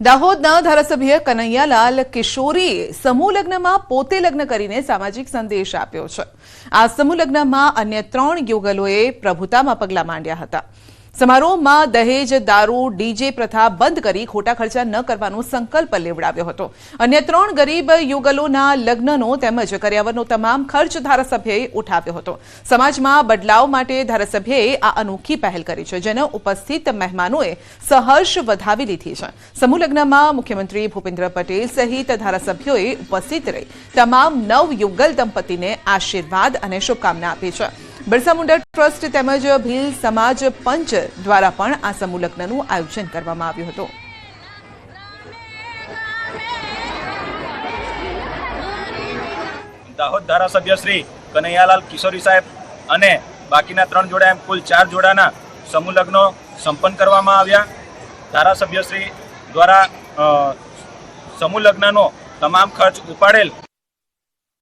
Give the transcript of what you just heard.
દાહોદના ધારાસભ્ય કનૈયાલાલ કિશોરીએ સમૂહ લગ્નમાં પોતે લગ્ન કરીને સામાજિક સંદેશ આપ્યો છે. આ સમૂહ લગ્નમાં અન્ય ત્રણ યુગલોએ પ્રભુતામાં પગલાં માંડ્યા હતા. સમારોહમાં દહેજ, દારૂ, ડીજે પ્રથા બંધ કરી ખોટા ખર્ચા ન કરવાનો સંકલ્પ લેવડાવ્યો હતો. અન્ય ત્રણ ગરીબ યુગલોના લગ્નનો તેમજ કર્યાવરનો તમામ ખર્ચ ધારાસભ્યએ ઉઠાવ્યો હતો. સમાજમાં બદલાવ માટે ધારાસભ્યએ આ અનોખી પહેલ કરી છે, જેને ઉપસ્થિત મહેમાનોએ સહર્ષ વધાવી લીધી છે. સમૂહ લગ્નમાં મુખ્યમંત્રી ભૂપેન્દ્ર પટેલ સહિત ધારાસભ્યોએ ઉપસ્થિત રહી તમામ નવ યુગલ દંપતીને આશીર્વાદ અને શુભકામના આપી છે. બિરસા મુંડા ટ્રસ્ટ તેમજ ભીલ સમાજ પંચ દ્વારા પણ આ સમૂહ લગ્નનું આયોજન કરવામાં આવ્યું હતું. દાહોદ ધારાસભ્ય શ્રી કનૈયાલાલ કિશોરી સાહેબ અને બાકીના ત્રણ જોડા એમ કુલ ચાર જોડાના સમૂહ લગ્નો સંપન્ન કરવામાં આવ્યા. ધારાસભ્ય શ્રી દ્વારા સમૂહ લગ્નનો તમામ ખર્ચ ઉપાડેલ